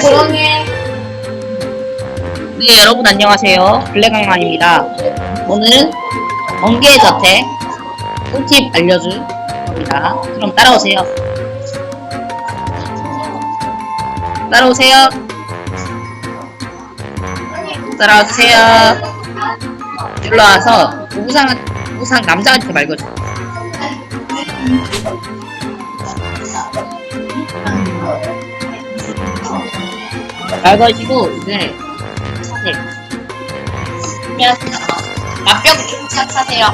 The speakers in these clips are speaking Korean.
조용히. 네, 여러분 안녕하세요. 블랙강만입니다. 오늘은 번개의 자택 꿀팁 알려줄 겁니다. 그럼 따라오세요. 따라오세요. 따라와주세요. 일로 와서 우상, 우상 남자한테 말거죠. 말거시고 이제 사세요. 안녕하세요. 맛병 김착 사세요.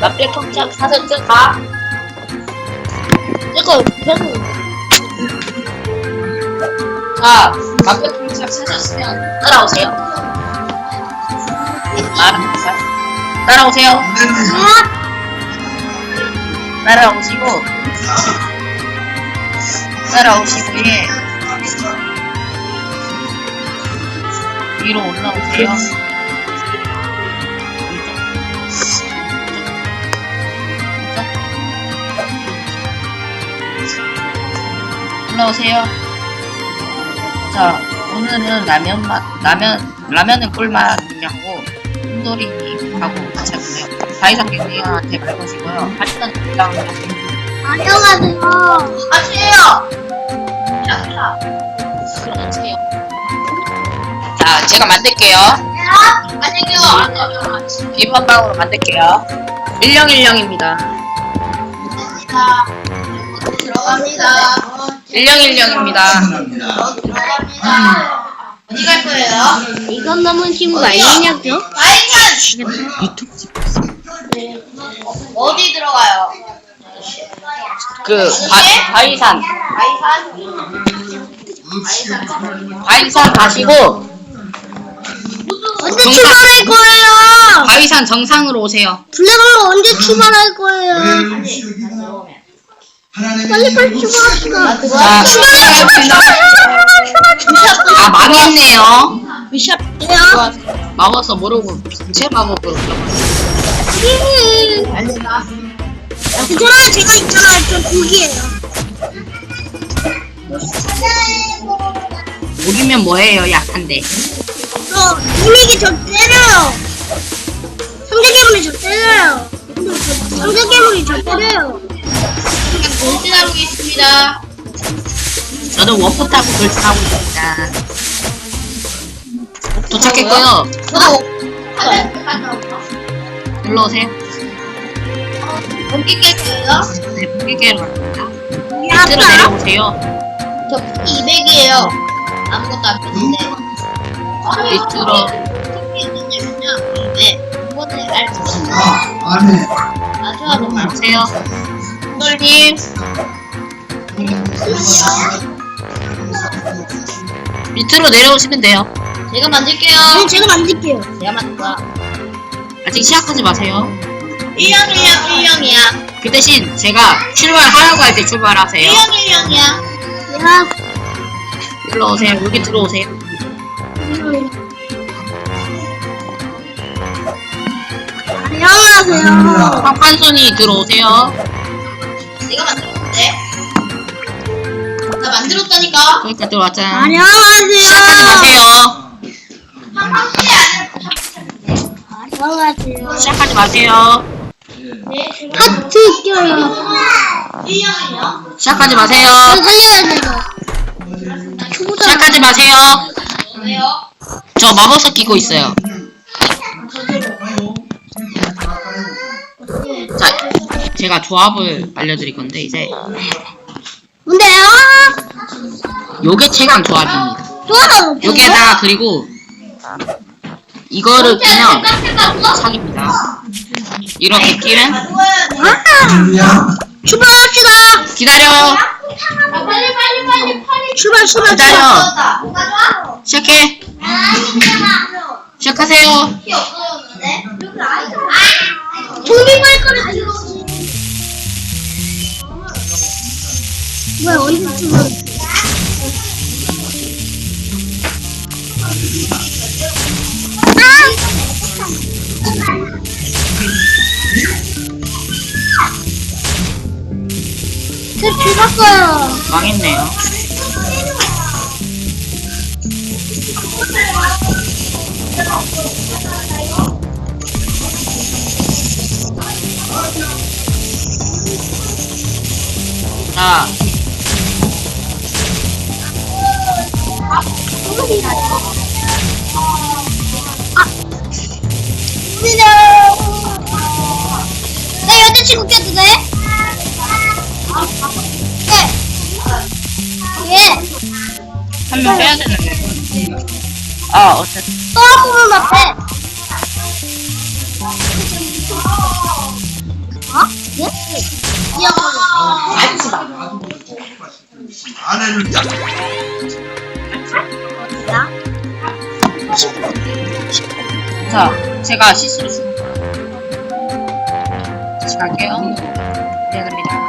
맛병 김착 사서 가. 이거 별로. 자, 맛병 김착 사셨으면 따라오세요. 따라, 따라오세요. 따라오시고 따라오시고 예. 위로 올라오세요. 올라오세요. 자 오늘은 라면 맛 라면 라면은 꿀맛이냐고 흰돌이님하고 다이상 경리한테 말 것이고요. 하지만 일단 안녕하세요. 해요! 자 제가 만들게요. 안녕하세요. 비번방으로 만들게요. 1010입니다. 들어갑니다. 1010입니다. 들어갑니다. 어디 갈 거예요? 이건 너무? 바이산 유튜브 찍고 있어 어디 들어가요? 그 바, 바이산 바이산. 바이산 가시고 언제 정상. 출발할 거예요? 바이산 정상으로 오세요 블랙홀로 언제 출발할 거예요? 빨리 빨리 출발합시다. 자 출발합시다 아 망했네요 미션. 마법서 모르고 제 마법으로 괜찮아요. 제가 있잖아요. 저 독이에요. 목이면 뭐예요 약한데 저 이미기 저 때려요. 상대 괴물이 저 때려요. 상대 괴물이 저 때려요. 돌진하고 있습니다. 저는 워프 타고 돌진하고 있습니다 도착했고요 저도 일로 오세요 공기 깰 거예요? 네 무기계로 갑니다 야, 밑으로. 내려오세요 저 200이에요. 아무것도 안 뺐는데. 밑으로 있느냐면요. 네. 이번에 있어요. 안에 아주 아주 많아요. 오세요 님 밑으로 내려오시면 돼요 제가 만들게요. 네, 제가 만들게요. 제가 거야. 아직 시작하지 마세요 1형 1형 1형이야. 그 대신 제가 출발하라고 할 때 출발하세요 1형 1형이야. 야, 일로 오세요 여기 들어오세요 안녕하세요. 황판손이 들어오세요 내가 만들었는데. 나 만들었다니까. 저기까지 들어왔잖아요 안녕하세요. 시작하지 마세요 한방울이 아니야. 안녕하세요. 시작하지 마세요 네. 하트 껴요. 1형이요. 시작하지 마세요 저 살려야 돼요. 초보자. 시작하지 마세요 왜요? 저 마법사 끼고 있어요 제가 조합을 알려드릴 건데 이제 뭔데요? 요게 최강 조합입니다. 여기에다가 그리고 이거를 끼면 사기입니다 이렇게 끼면 아, 출발합시다. 기다려요 아, 빨리 빨리 빨리 빨리. 출발 출발. 기다려 없어졌다. 뭐가 좋아? 시작해 아, 진짜. 시작하세요 키 없어졌는데? 좀비 발걸음. 뭐야 언제 출발? 아! 죽었어요. 망했네요. 자, 내 여자친구 껴도 돼? 예. 예. 한 명 빼야 되는데. 아, 어쨌든. 또한 부분 앞에. 어? 예? 알지 마. 아내를 딱 어디야? 자, 제가 실수를 수. 다시 갈게요. 미안합니다.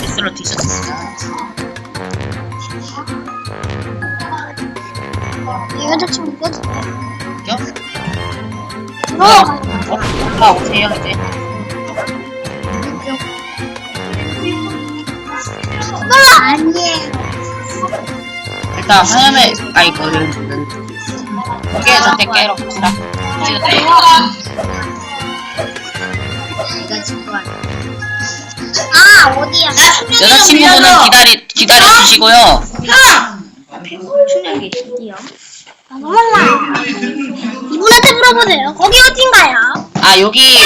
실수로 뒤졌습니다. 내 여자친구 돼? 요? 들어가. 어? 올라오세요, 이제. 아니에요. 일단 화면에 아 이거를 거기에서 때 깨러 갑시다. 내가 친구 아니야. 아 어디야? 여자친구분은 기다리 기다려 주시고요. 춘향이 어디요? 아 몰라. 이분한테 물어보세요. 거기 어딘가요? 아 여기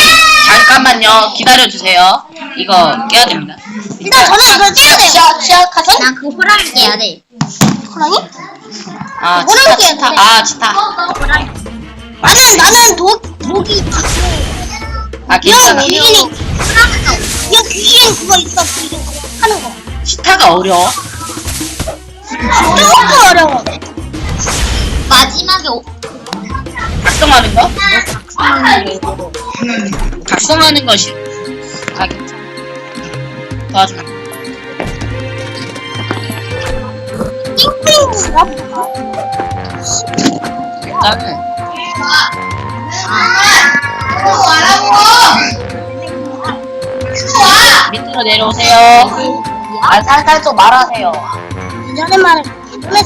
잠깐만요. 기다려 주세요. 이거 깨야 됩니다. 일단 저는 이걸 째야 돼요. 시작, 시작하자. 난그 호랑이 깨야 돼. 호랑이? 아 뭐라고 치타 깨야 치타 돼? 아 치타 나는 나는 독 독이 아영 괜찮아. 귀신이 영 귀신 그거 있어 귀신 그거 하는 거. 치타가 어려워. 조금 어려워. 마지막에 오, 작성하는 거? 하나님. 작성하는 것이 아 괜찮아. 와라고! 밑으로 내려오세요. 아 살살 좀 말하세요. 예전에 말해 예전에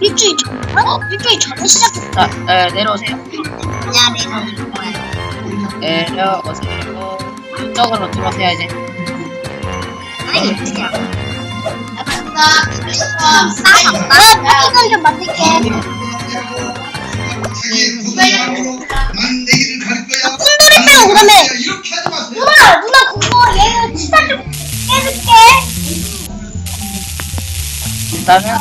일주일 전 어? 일주일 전에 시작했어. 자 에, 내려오세요. 내려오세요. 이쪽으로 이제. 아니, 어떻게 알아? 나좀 만들게. 빼고 그러면. 누나 누나 그거 얘는 치사 좀 깨줄게. 일단은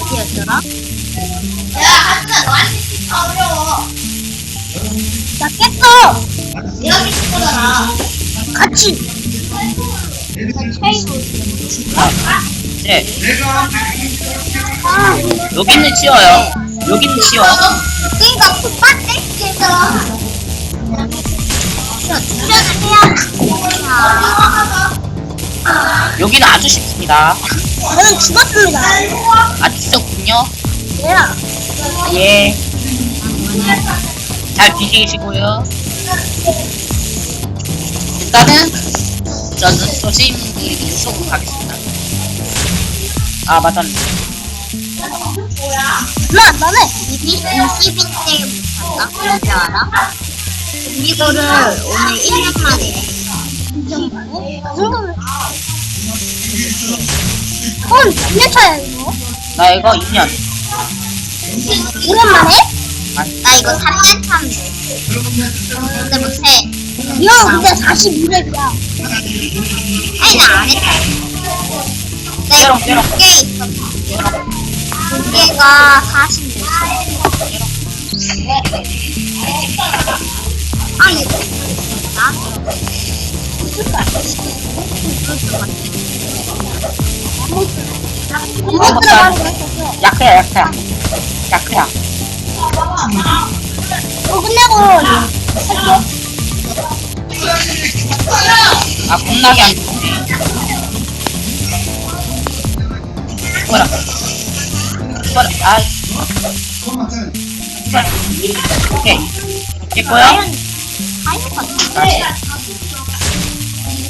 어디였더라? 야, 하준아, 너한테 진짜 어려워. 나 깼어. 내가 깼을 거잖아. 같이. 아, 여기는 치워요. 여기는 치워. 그러니까 푹 깼어. 여기는 아주 쉽습니다. 저는 죽었습니다. 아 진짜군요. 얘야. 예. 잘 뒤지시고요. 일단은 저는 조심히 이쪽으로 가겠습니다. 아 맞았네. 누나 나는 20인 때부터 간다? 뭔지 알아? 이거를 오늘 1년 만에. 그건 몇년 차야 이거? 나 이거 2년. 2년 만에? 나 이거 3년 차인데. 근데 못해. 이형 근데 42렙이야. 아니, 나 안 했다. 내가 빼롱. 두개 있었어. 두 개가 40년. 아, 이거. 나? 이거 들어가는 거 했었어. 약해야 약해야. 약해야. 이거 끝내고 할게. 아 겁나게 안 좋네. 뭐라. 아, 오케이. 됐고요.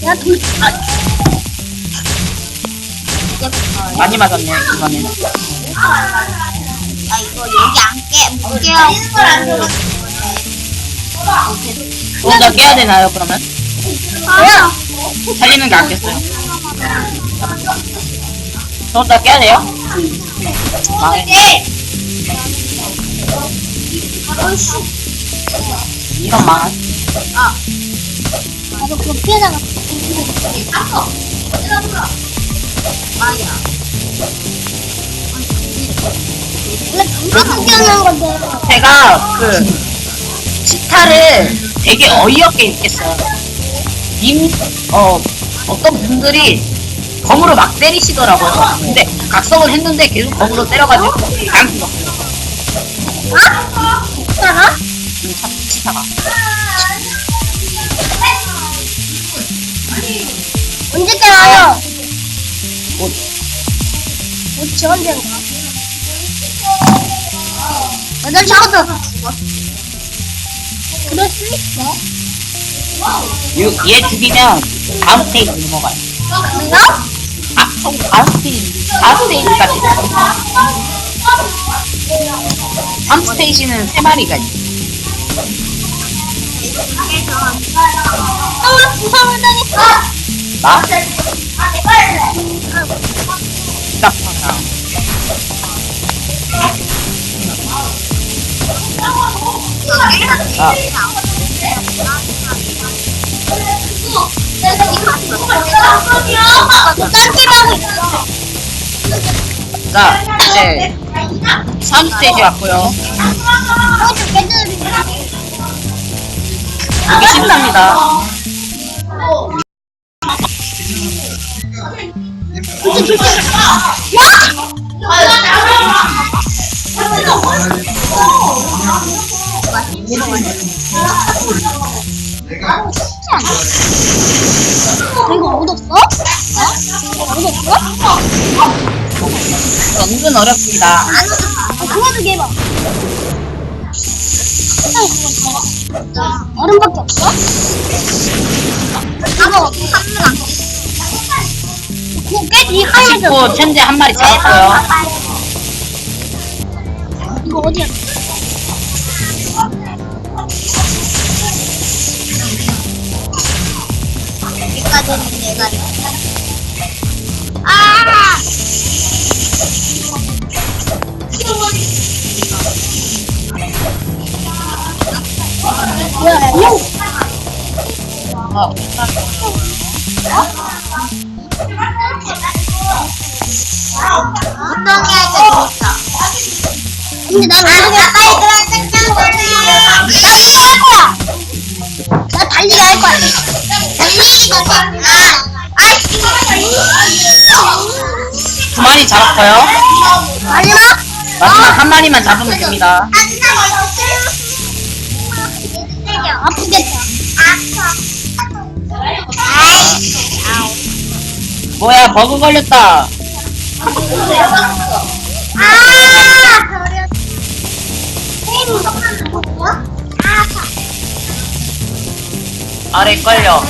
야, 돌, 아, 많이 맞았네, 이번엔. 아 이거 여기 안깨 무게하고 좀더 깨야 되나요, 그러면? 아야. 살리는 게 낫겠어요. 좀더 깨야 돼요? 망해. 이건 망한. 나도 그거 피해다가. 원래 방금 뛰어난 건데. 제가 그 치타를 되게 어이없게 읽겠어요. 님, 어, 어떤 분들이 검으로 막 때리시더라고요. 근데 각성을 했는데 계속 검으로 때려가지고 안 죽었어요. 아? 따라? 음, 참, 치타가. 언제 때려요? 뭐, 뭐지 언제인가? 여덟 시부터 그럴 수 있어? 요- 얘 죽이면 다음 스테이지 넘어가요. 내가? 아, 총 다음 스테이지, 다음 스테이지까지. 다음 스테이지는 세 마리가 있어. 아, 부상을 당했어. 나? 딱 하나. 아. 자, 이제 3 스테이지 왔고요. 너좀 깨드리고. 여기 신납니다. 내가 이거 얻었어? 어? 이거 얻었어? 은근 어렵습니다. 아, 그거 좀 해봐. 얼음밖에 없어? 나도 한명 그거 깨지 하면서 식구 천재 한 마리 잡았고요. 이거 어디야? 여기까지는 내가 아 뭐야? 요! 어, 어떤 게 할까 진짜 근데 난 어떻게 아 빨리 그런 두 마리 잡았고요. 마지막? 마지막 한 마리만 잡으면 됩니다. 아프겠다. 뭐야, 버그 걸렸다. 아 래 걸려.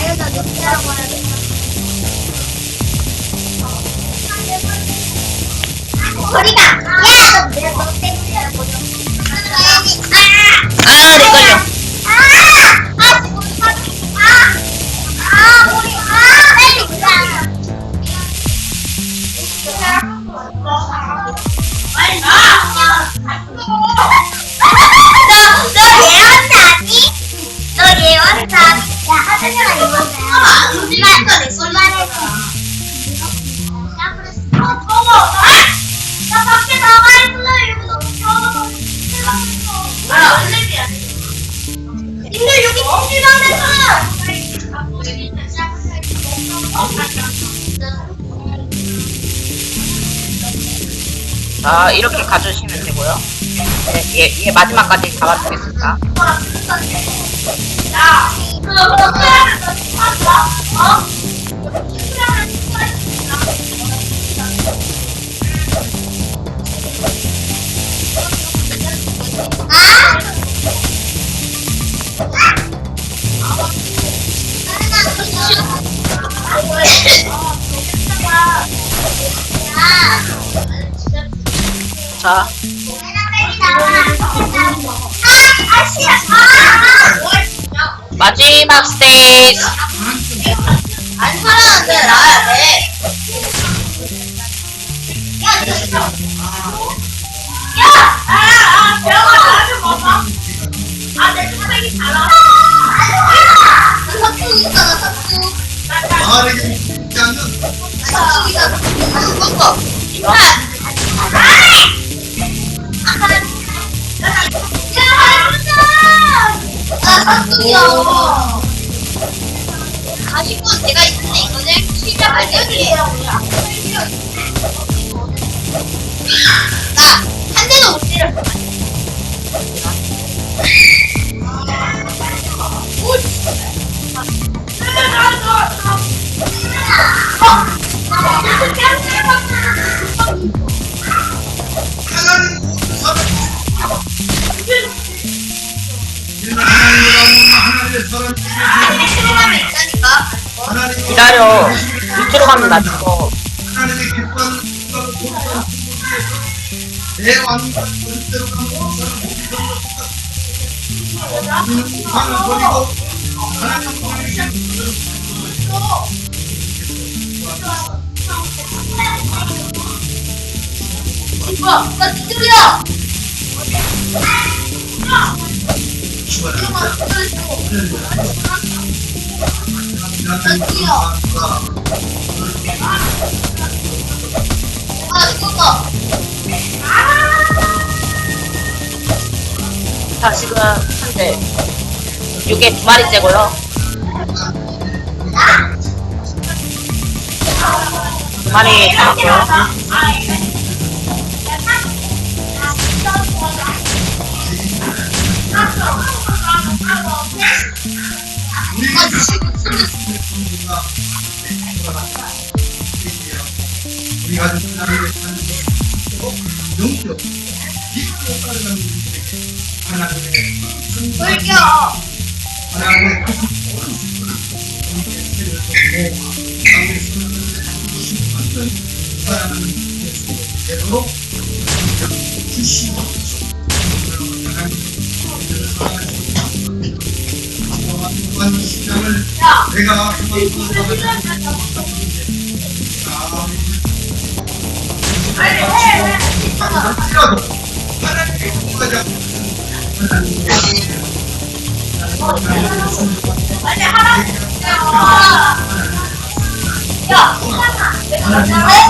거리가 야! 내가 너 때문에 아! 아, 내 걸려. 아! 아! 아! 아! 머리 자, 이렇게 가주시면 되고요. 네, 얘, 얘 마지막까지 잡아주겠습니다. 자. 아, 아. 아, 마지막 스테이지. 안 살아는데 나야 돼. 야. 야, 아, 아, 병원 나좀 먹어. 아, 내 초록이 달아. 나 석궁 있어, 나 석궁. 말에게 믿지 않는 석궁이다, 석궁. 먹 아, 석궁이요. 가시고 제가 있는데 이거는 시작할 때이에요. 나한 대도 못 때렸어. 하나님 기다려. 밑으로 가면 나 죽어. 뭐야? 나 뒤돌이야. 아, 죽었어. 자, 지금 현재 6개 두 마리째고요. 두 마리 잡았고요. 우리가 하나님의 사는 영적 깊고 따르는 하나님의 물겨. 하나님의 되도록 주시옵소서. 시장을 내가 하나님이라도 하나님께 구하자. 아니, 하나. 야, 내가 너잖아.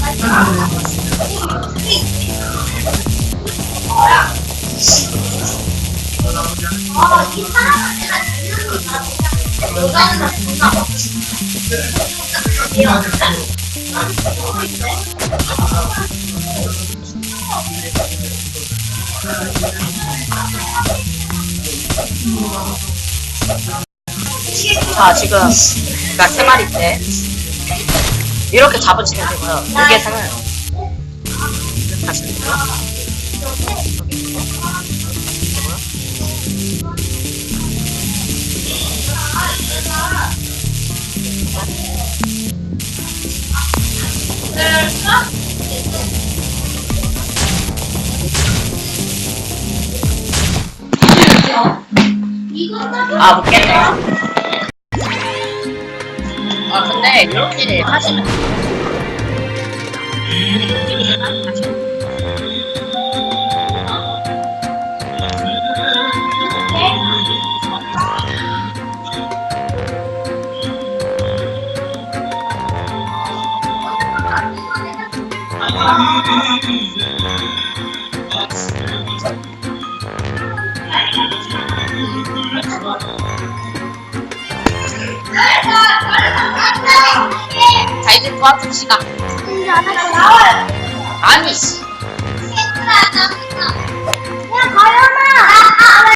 아, 이 사람은 내가 여자는 진짜 자, 지금 그러니까 세 마리째. 이렇게 잡으시면 되고요. 여기에서는 다시 되고요. 아, 못겠네요. 아, 근데 이렇게 하시면 도와줍시다. 아니, 씨. 얘들아, 나